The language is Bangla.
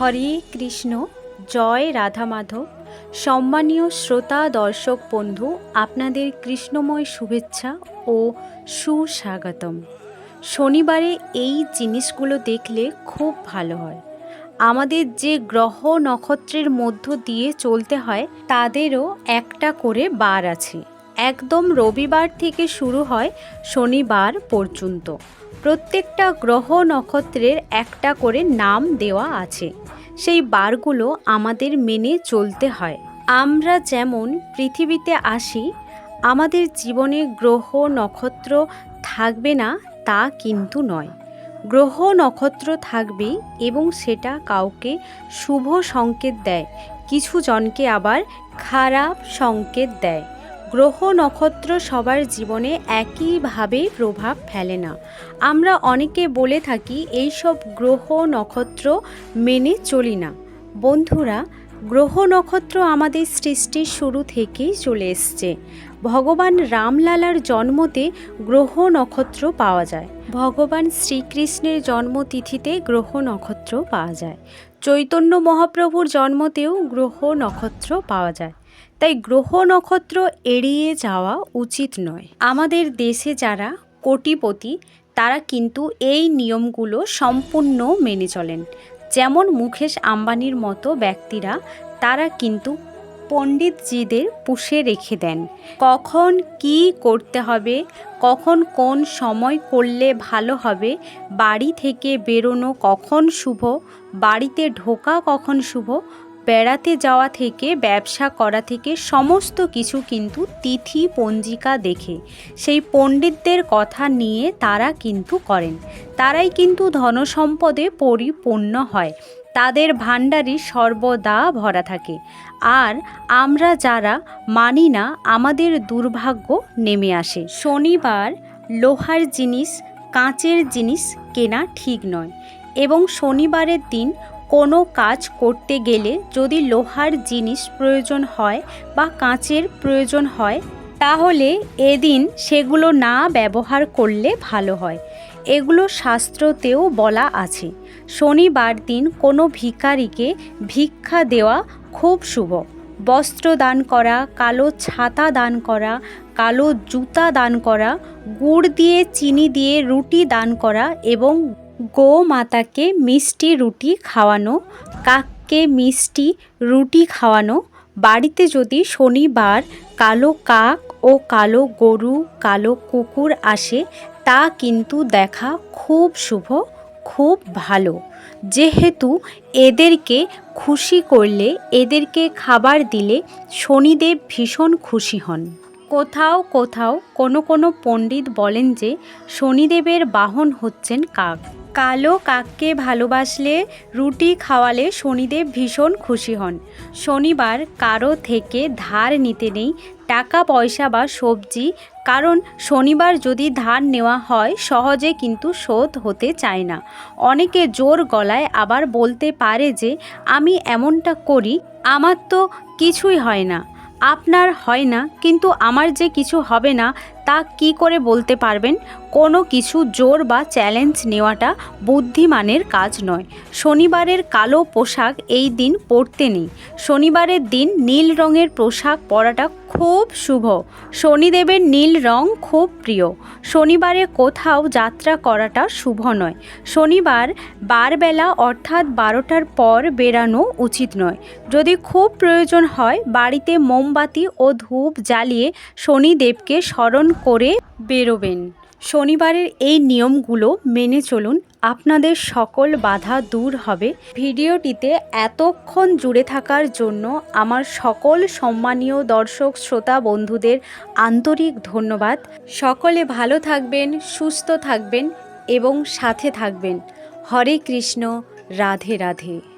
হরে কৃষ্ণ, জয় রাধা মাধব সম্মানীয় শ্রোতা, দর্শক, বন্ধু, আপনাদের কৃষ্ণময় শুভেচ্ছা ও সুস্বাগতম। শনিবারে এই জিনিসগুলো দেখলে খুব ভালো হয়। আমাদের যে গ্রহ নক্ষত্রের মধ্য দিয়ে চলতে হয়, তাদেরও একটা করে বার আছে। একদম রবিবার থেকে শুরু হয় শনিবার পর্যন্ত। প্রত্যেকটা গ্রহ নক্ষত্রের একটা করে নাম দেওয়া আছে। সেই বারগুলো আমাদের মেনে চলতে হয়। আমরা যেমন পৃথিবীতে আসি, আমাদের জীবনে গ্রহ নক্ষত্র থাকবে না তা কিন্তু নয়। গ্রহ নক্ষত্র থাকবে এবং সেটা কাউকে শুভ সংকেত দেয়, কিছু জনকে আবার খারাপ সংকেত দেয়। গ্রহ নক্ষত্র সবার জীবনে একইভাবে প্রভাব ফেলে না। আমরা অনেকে বলে থাকি, এইসব গ্রহ নক্ষত্র মেনে চলি না। বন্ধুরা, গ্রহ নক্ষত্র আমাদের সৃষ্টির শুরু থেকেই চলে এসছে। ভগবান রামলালার জন্মতে গ্রহ নক্ষত্র পাওয়া যায়। ভগবান শ্রীকৃষ্ণের জন্মতিথিতে গ্রহ নক্ষত্র পাওয়া যায়। চৈতন্য মহাপ্রভুর জন্মতেও গ্রহ নক্ষত্র পাওয়া যায়। তাই গ্রহ নক্ষত্র এড়িয়ে যাওয়া উচিত নয়। আমাদের দেশে যারা কোটিপতি, তারা কিন্তু এই নিয়মগুলো সম্পূর্ণ মেনে চলেন। যেমন মুখেশ আম্বানির মতো ব্যক্তিরা, তারা কিন্তু পণ্ডিতজিদের পুষে রেখে দেন। কখন কি করতে হবে, কখন কোন সময় করলে ভালো হবে, বাড়ি থেকে বেরোনো কখন শুভ, বাড়িতে ঢোকা কখন শুভ, বেড়াতে যাওয়া থেকে, ব্যবসা করা থেকে সমস্ত কিছু কিন্তু তিথি পঞ্জিকা দেখে। সেই পণ্ডিতদের কথা নিয়ে তারা কিন্তু করেন। তারাই কিন্তু ধনসম্পদে পরিপূর্ণ হয়। তাদের ভাণ্ডারই সর্বদা ভরা থাকে। আর আমরা যারা মানি না, আমাদের দুর্ভাগ্য নেমে আসে। শনিবার লোহার জিনিস, কাঁচের জিনিস কেনা ঠিক নয় এবং শনিবারের দিন কোনো কাজ করতে গেলে যদি লোহার জিনিস প্রয়োজন হয় বা কাঁচের প্রয়োজন হয়, তাহলে এদিন সেগুলো না ব্যবহার করলে ভালো হয়। এগুলো শাস্ত্রতেও বলা আছে। শনিবার দিন কোনো ভিখারিকে ভিক্ষা দেওয়া খুব শুভ। বস্ত্র দান করা, কালো ছাতা দান করা, কালো জুতা দান করা, গুড় দিয়ে, চিনি দিয়ে রুটি দান করা এবং গোমাতাকে মিষ্টি রুটি খাওয়ানো, কাককে মিষ্টি রুটি খাওয়ানো। বাড়িতে যদি শনিবার কালো কাক ও কালো গরু, কালো কুকুর আসে, তা কিন্তু দেখা খুব শুভ, খুব ভালো। যেহেতু এদেরকে খুশি করলে, এদেরকে খাবার দিলে শনিদেব ভীষণ খুশি হন। কোথাও কোথাও কোনো কোনো পণ্ডিত বলেন যে, শনিদেবের বাহন হচ্ছেন কাক। কালো কাককে ভালোবাসলে, রুটি খাওয়ালে শনিদেব ভীষণ খুশি হন। শনিবার কারও থেকে ধার নিতে নেই, টাকা, পয়সা বা সবজি, কারণ শনিবার যদি ধার নেওয়া হয়, সহজে কিন্তু শোধ হতে চায় না। অনেকে জোর গলায় আবার বলতে পারে যে, আমি এমনটা করি, আমার তো কিছুই হয় না। আপনার হয় না, কিন্তু আমার যে কিছু হবে না তা কি করে বলতে পারবেন? কোনো কিছু জোর বা চ্যালেঞ্জ নেওয়াটা বুদ্ধিমানের কাজ নয়। শনিবারের কালো পোশাক এই দিন পরতে নেই। শনিবারের দিন নীল রঙের পোশাক পরাটা খুব শুভ। শনিদেবের নীল রং খুব প্রিয়। শনিবারে কোথাও যাত্রা করাটা শুভ নয়। শনিবার বারবেলা অর্থাৎ বারোটার পর বেরানো উচিত নয়। যদি খুব প্রয়োজন হয়, বাড়িতে মোমবাতি ও ধূপ জ্বালিয়ে শনিদেবকে স্মরণ করে বেরোবেন। শনিবারের এই নিয়মগুলো মেনে চলুন, আপনাদের সকল বাধা দূর হবে। ভিডিওটিতে এতক্ষণ জুড়ে থাকার জন্য আমার সকল সম্মানীয় দর্শক, শ্রোতা, বন্ধুদের আন্তরিক ধন্যবাদ। সকলে ভালো থাকবেন, সুস্থ থাকবেন এবং সাথে থাকবেন। হরে কৃষ্ণ, রাধে রাধে।